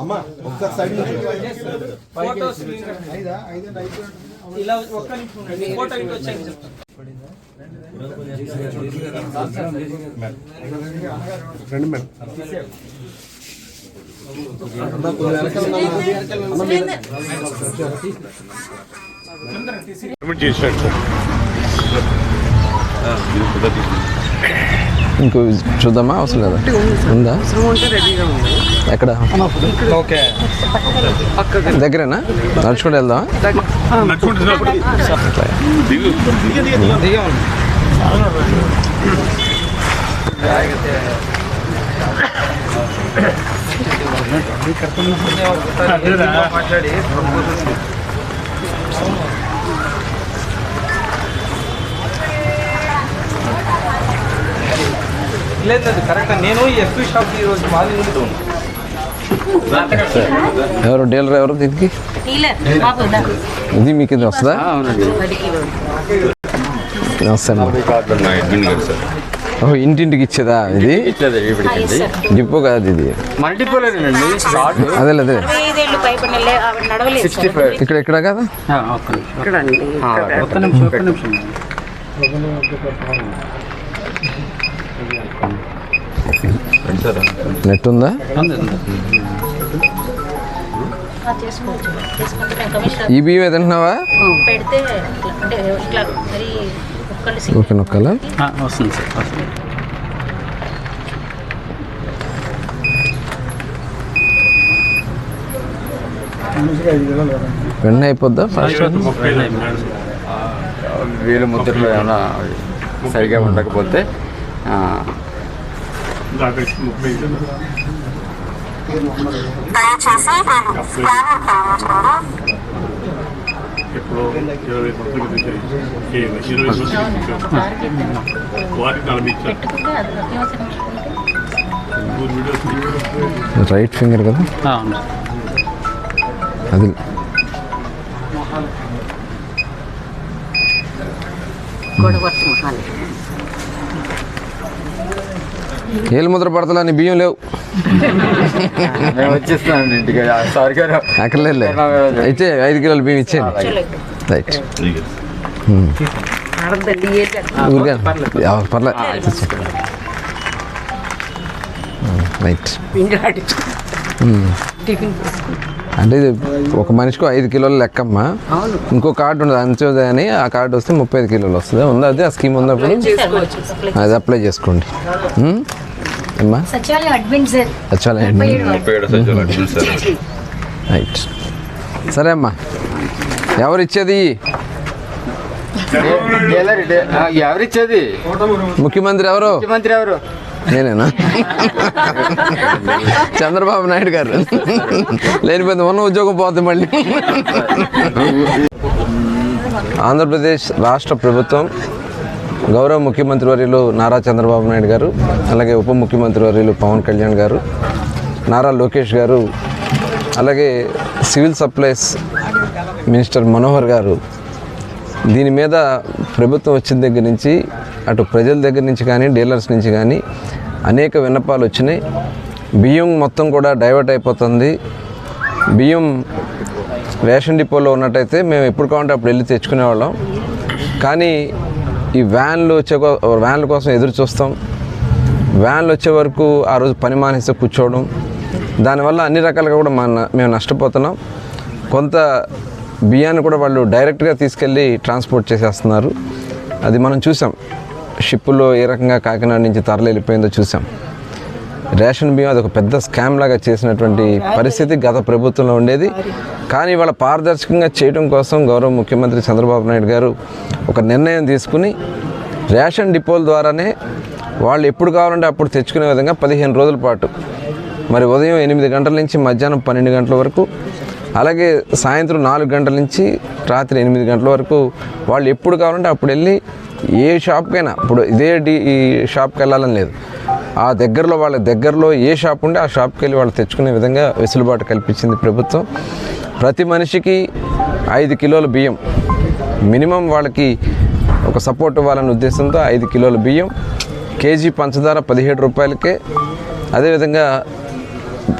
అమ్మా ఒకసారి సైడ్ ఇలా ఒక్క నిమిషం. ఫోటో ఇటు వచ్చాక చెప్తాను. రండి మేడం ఇంకో చూద్దామా? అవసరం లేదా? ఉందా? ఎక్కడ? దగ్గరేనా? నడుచుకుంటూ వెళ్దాం లేదు లేదు కరెక్ట్ నేను ఎఫ్పి షాప్ ఈ రోజు నిండుతూ ఉన్నాను ఎవరు డీలర్ ఎవరు దీనికి? ఇది మీకు ఇది వస్తుందా? నమస్తే. ఓ ఇంటింటికి ఇచ్చేదా ఇది? డిపో కాదు ఇది. అదే. అదే ఇక్కడ ఇక్కడ కదా? ఒక్క నిమిషం. ఒక్క నిమిషం నెట్ ఉందా? ఈ బియ్యం తింటున్నావా? పెడితే ఓకే నొక్కలా? వస్తుంది సార్ వస్తుంది. వెంటనే అయిపోద్దా ఫాస్ట్ వేలు ముద్రలో ఏమైనా సరిగా ఉండకపోతే ఆ, పెట్టుకుంటే అది అత్యవసరం పెట్టుకుంటే రైట్ ఫింగర్ కదా ఆ, ఉంది. అది ఏలు ముద్ర పడతలా నీ బియ్యం లేవు మేము వచ్చేస్తున్నాం ఇంటికి. ఆ, సార్ గారు అక్కర్లేదు అయితే ఐదు కిలోల బియ్యం ఇచ్చేయండి. రైట్. ఊరికే. ఎవరు పర్లేదు. రైట్. అంటే ఇది ఒక మనిషికి ఐదు కిలోలు లెక్కమ్మా. ఇంకో కార్డు ఉండదు. అంతే అని ఆ కార్డు వస్తే ముప్పై ఐదు కిలోలు వస్తుంది. ఉందా అది ఆ స్కీమ్ ఉన్నప్పుడు. అది అప్లై చేసుకోండి? అమ్మా? సచివాలయం అడ్మిన్ సార్. చాలా రైట్. సరే అమ్మా. ఎవరు ఇచ్చేది ఎవరిచ్చేది? ముఖ్యమంత్రి ఎవరు? ముఖ్యమంత్రి ఎవరు నేనేనా? చంద్రబాబు నాయుడు గారు. లేనిపోతే ఉన్న ఉద్యోగం పోతుంది మళ్ళీ. ఆంధ్రప్రదేశ్ రాష్ట్ర ప్రభుత్వం గౌరవ ముఖ్యమంత్రి వర్యులు నారా చంద్రబాబు నాయుడు గారు అలాగే ఉప ముఖ్యమంత్రి వర్యులు పవన్ కళ్యాణ్ గారు నారా లోకేష్ గారు అలాగే సివిల్ సప్లైస్ మినిస్టర్ మనోహర్ గారు దీని మీద ప్రభుత్వం వచ్చిన దగ్గర నుంచి అటు ప్రజల దగ్గర నుంచి కానీ డీలర్స్ నుంచి కానీ అనేక విన్నపాలు వచ్చినాయి. బియ్యం మొత్తం కూడా డైవర్ట్ అయిపోతుంది. బియ్యం రేషన్ డిపోలో ఉన్నట్టయితే మేము ఎప్పుడు కావాలంటే అప్పుడు వెళ్ళి తెచ్చుకునేవాళ్ళం. కానీ ఈ వ్యాన్లు వచ్చే వ్యాన్ల కోసం ఎదురు చూస్తాం. వ్యాన్లు వచ్చే వరకు ఆ రోజు పని మానేస్తే కూర్చోవడం. దానివల్ల అన్ని రకాలుగా కూడా మన మేము నష్టపోతున్నాం. కొంత బియ్యాన్ని కూడా వాళ్ళు డైరెక్ట్గా తీసుకెళ్ళి ట్రాన్స్పోర్ట్ చేసేస్తున్నారు. అది మనం చూసాం. షిప్పులో ఏ రకంగా కాకినాడ నుంచి తరలి వెళ్ళిపోయిందో చూసాం. రేషన్ బియ్యం అది ఒక పెద్ద స్కామ్ లాగా చేసినటువంటి పరిస్థితి గత ప్రభుత్వంలో ఉండేది. కానీ వాళ్ళ పారదర్శకంగా చేయడం కోసం గౌరవ ముఖ్యమంత్రి చంద్రబాబు నాయుడు గారు ఒక నిర్ణయం తీసుకుని రేషన్ డిపోల ద్వారానే వాళ్ళు ఎప్పుడు కావాలంటే అప్పుడు తెచ్చుకునే విధంగా పదిహేను రోజుల పాటు మరి ఉదయం ఎనిమిది గంటల నుంచి మధ్యాహ్నం పన్నెండు గంటల వరకు అలాగే సాయంత్రం నాలుగు గంటల నుంచి రాత్రి ఎనిమిది గంటల వరకు వాళ్ళు ఎప్పుడు కావాలంటే అప్పుడు వెళ్ళి ఏ షాప్కైనా ఇప్పుడు ఇదే డి ఈ షాప్కి వెళ్ళాలని లేదు. ఆ దగ్గరలో వాళ్ళ దగ్గరలో ఏ షాప్ ఉంటే ఆ షాప్కి వెళ్ళి వాళ్ళు తెచ్చుకునే విధంగా వెసులుబాటు కల్పించింది ప్రభుత్వం. ప్రతి మనిషికి ఐదు కిలోల బియ్యం. మినిమం వాళ్ళకి ఒక సపోర్ట్ ఇవ్వాలనే ఉద్దేశంతో ఐదు కిలోల బియ్యం. కేజీ పంచదార పదిహేడు రూపాయలకే. అదేవిధంగా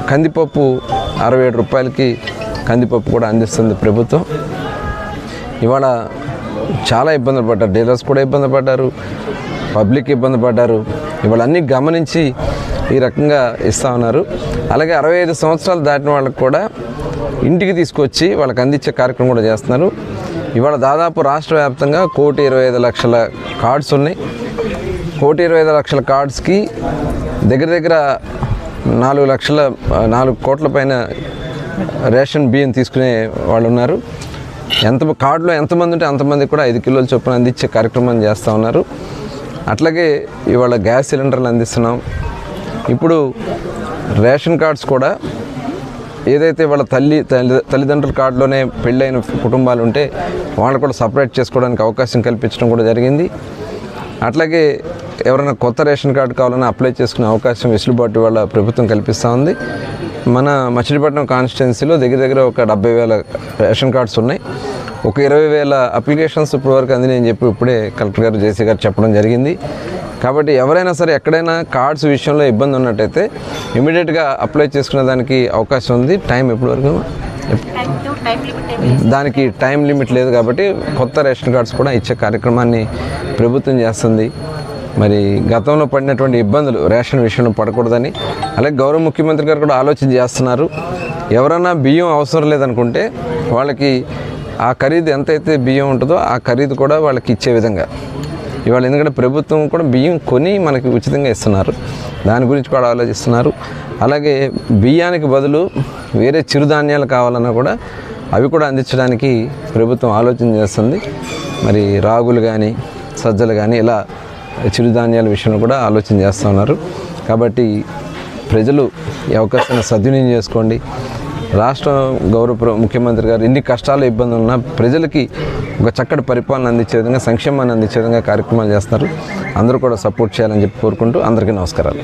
కందిపప్పు అరవై ఏడు రూపాయలకి కందిపప్పు కూడా అందిస్తుంది ప్రభుత్వం. ఇవాళ చాలా ఇబ్బందులు పడ్డారు. డీలర్స్ కూడా ఇబ్బంది పడ్డారు. పబ్లిక్ ఇబ్బంది పడ్డారు. ఇవాళ గమనించి ఈ రకంగా ఇస్తా ఉన్నారు. అలాగే అరవై ఐదు సంవత్సరాలు దాటిన వాళ్ళకి కూడా ఇంటికి తీసుకొచ్చి వాళ్ళకి అందించే కార్యక్రమం కూడా చేస్తున్నారు. ఇవాళ దాదాపు రాష్ట్ర వ్యాప్తంగా కోటి ఇరవై ఐదు లక్షల కార్డ్స్ ఉన్నాయి. కోటి ఇరవై ఐదు లక్షల కార్డ్స్కి దగ్గర దగ్గర నాలుగు లక్షల నాలుగు కోట్ల పైన రేషన్ బియ్యం తీసుకునే వాళ్ళు ఉన్నారు. ఎంత కార్డులో ఎంతమంది ఉంటే అంతమంది కూడా ఐదు కిలోలు చొప్పున అందించే కార్యక్రమం చేస్తూ ఉన్నారు. అట్లాగే ఇవాళ గ్యాస్ సిలిండర్లు అందిస్తున్నాం. ఇప్పుడు రేషన్ కార్డ్స్ కూడా ఏదైతే వాళ్ళ తల్లి తల్లి తల్లిదండ్రుల కార్డులోనే పెళ్ళైన కుటుంబాలు ఉంటే వాళ్ళు కూడా సపరేట్ చేసుకోవడానికి అవకాశం కల్పించడం కూడా జరిగింది. అట్లాగే ఎవరైనా కొత్త రేషన్ కార్డు కావాలన్నా అప్లై చేసుకునే అవకాశం వెసులుబాటు వాళ్ళ ప్రభుత్వం కల్పిస్తూ ఉంది. మన మచిలీపట్నం కాన్స్టిట్యున్సీలో దగ్గర దగ్గర ఒక డెబ్బై వేల రేషన్ కార్డ్స్ ఉన్నాయి. ఒక ఇరవై వేల అప్లికేషన్స్ ఇప్పటివరకు అందినాయి అని చెప్పి ఇప్పుడే కలెక్టర్ గారు జేసీ గారు చెప్పడం జరిగింది. కాబట్టి ఎవరైనా సరే ఎక్కడైనా కార్డ్స్ విషయంలో ఇబ్బంది ఉన్నట్టయితే ఇమీడియట్గా అప్లై చేసుకునే దానికి అవకాశం ఉంది. టైం ఇప్పటివరకు దానికి టైం లిమిట్ లేదు కాబట్టి కొత్త రేషన్ కార్డ్స్ కూడా ఇచ్చే కార్యక్రమాన్ని ప్రభుత్వం చేస్తుంది. మరి గతంలో పడినటువంటి ఇబ్బందులు రేషన్ విషయంలో పడకూడదని అలాగే గౌరవ ముఖ్యమంత్రి గారు కూడా ఆలోచన చేస్తున్నారు. ఎవరైనా బియ్యం అవసరం లేదనుకుంటే వాళ్ళకి ఆ ఖరీదు ఎంతైతే బియ్యం ఉంటుందో ఆ ఖరీదు కూడా వాళ్ళకి ఇచ్చే విధంగా. ఇవాళ ఎందుకంటే ప్రభుత్వం కూడా బియ్యం కొని మనకి ఉచితంగా ఇస్తున్నారు. దాని గురించి కూడా ఆలోచిస్తున్నారు. అలాగే బియ్యానికి బదులు వేరే చిరుధాన్యాలు కావాలన్నా కూడా అవి కూడా అందించడానికి ప్రభుత్వం ఆలోచన చేస్తుంది. మరి రాగులు కానీ సజ్జలు కానీ ఇలా చిరుధాన్యాల విషయంలో కూడా ఆలోచన చేస్తూ ఉన్నారు. కాబట్టి ప్రజలు ఈ అవకాశాన్ని సద్వినియోగం చేసుకోండి. రాష్ట్ర గౌరవ ముఖ్యమంత్రి గారు ఎన్ని కష్టాలు ఇబ్బందులు ఉన్నా ప్రజలకి ఒక చక్కటి పరిపాలన అందించే విధంగా సంక్షేమాన్ని అందించే విధంగా కార్యక్రమాలు చేస్తున్నారు. అందరూ కూడా సపోర్ట్ చేయాలని చెప్పి కోరుకుంటూ అందరికీ నమస్కారాలు.